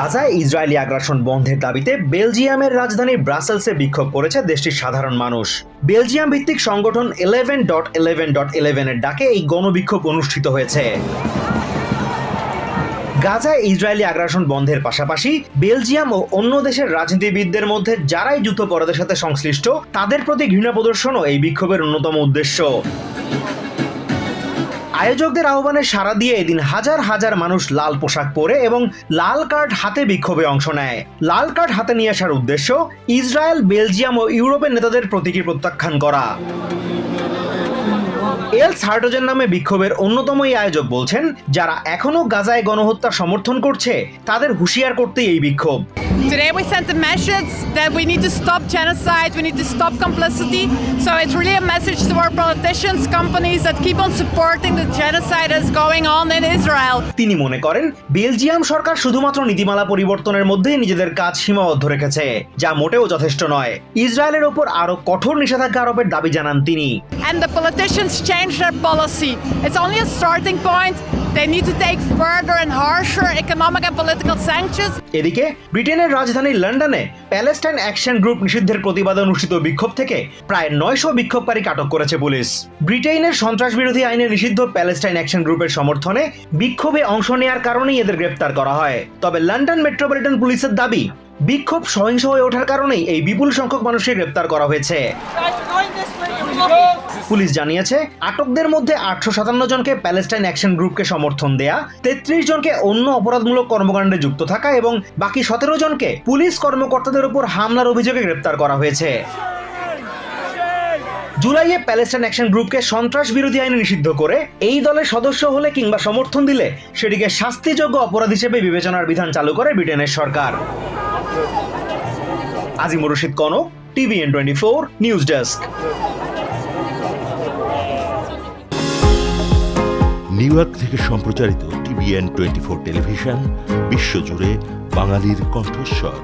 গাজায় ইসরায়েলি আগ্রাসন বন্ধের দাবিতে বেলজিয়ামের রাজধানী ব্রাসেলসে বিক্ষোভ করেছে দেশটির সাধারণ মানুষ। বেলজিয়াম ভিত্তিক সংগঠন ইলেভেন ডট ইলেভেন ডট ইলেভেনের ডাকে এই গণবিক্ষোভ অনুষ্ঠিত হয়েছে। গাজায় ইসরায়েলি আগ্রাসন বন্ধের পাশাপাশি বেলজিয়াম ও অন্য দেশের রাজনীতিবিদদের মধ্যে যারাই যুদ্ধপরাধের সাথে সংশ্লিষ্ট, তাদের প্রতি ঘৃণা প্রদর্শনও এই বিক্ষোভের অন্যতম উদ্দেশ্য। আয়োজকদের আহ্বানে সাড়া দিয়ে এদিন হাজার হাজার মানুষ লাল পোশাক পরে এবং লাল কার্ড হাতে বিক্ষোভে অংশ নেয়। লাল কার্ড হাতে নিয়ে আসার উদ্দেশ্য ইসরায়েল, বেলজিয়াম ও ইউরোপের নেতাদের প্রতীকী প্রত্যাখ্যান করা। এল সার্টোজেন নামে বিক্ষোভের অন্যতম এই আয়োজক বলছেন যারা এখনও গাজায় গণহত্যা সমর্থন করছে তাদের হুঁশিয়ার করতেই এই বিক্ষোভ Today we sent a message that we need to stop genocide, we need to stop complicity. So it's really a message to our politicians, companies that keep on supporting the genocide that's going on in Israel. তিনি মনে করেন Belgium সরকার শুধুমাত্র নীতিমালা পরিবর্তনের মধ্যেই নিজেদের কাজ সীমাবদ্ধ রেখেছে যা মোটেও যথেষ্ট নয় ইসরায়েলের ওপর আরও কঠোর নিষেধাজ্ঞা আরোপের দাবি জানান তিনি And the politicians change their policy. It's only a starting point. They need to take further and harsher economic and political sanctions. এদিকে ব্রিটেনের রাজধানী লন্ডনে প্যালেস্টাইন অ্যাকশন গ্রুপ নিষিদ্ধের প্রতিবাদে অনুষ্ঠিত বিক্ষোভ থেকে প্রায় নয়শো বিক্ষোভকারীকে আটক করেছে পুলিশ ব্রিটেনের সন্ত্রাস বিরোধী আইনে নিষিদ্ধ প্যালেস্টাইন অ্যাকশন গ্রুপের সমর্থনে বিক্ষোভে অংশ নেওয়ার কারণেই এদের গ্রেপ্তার করা হয় তবে লন্ডন মেট্রোপলিটন পুলিশের দাবি বিক্ষোভ সহিংস হয়ে ওঠার কারণেই এই বিপুল সংখ্যক মানুষকে গ্রেপ্তার করা হয়েছে। পুলিশ জানিয়েছে, আটকদের মধ্যে আটশো সাতান্ন জনকে প্যালেস্টাইন অ্যাকশন গ্রুপকে সমর্থন দেয়া, তেত্রিশ জনকে অন্য অপরাধমূলক কর্মকাণ্ডে যুক্ত থাকা এবং বাকি সতেরো জনকে পুলিশ কর্মকর্তাদের উপর হামলার অভিযোগে গ্রেপ্তার করা হয়েছে। জুলাইয়ে প্যালেস্টাইন অ্যাকশন গ্রুপকে সন্ত্রাস বিরোধী আইনে নিষিদ্ধ করে এই দলের সদস্য হলে কিংবা সমর্থন দিলে সেটিকে শাস্তিযোগ্য অপরাধ হিসেবে বিবেচনার বিধান চালু করে ব্রিটেনের সরকার। Azimur Rashid Konok, TVN twenty four, news desk. New York থেকে সম্প্রচারিত টিভিএন টোয়েন্টি ফোর টেলিভিশন, বিশ্বজুড়ে বাঙালির কণ্ঠস্বর।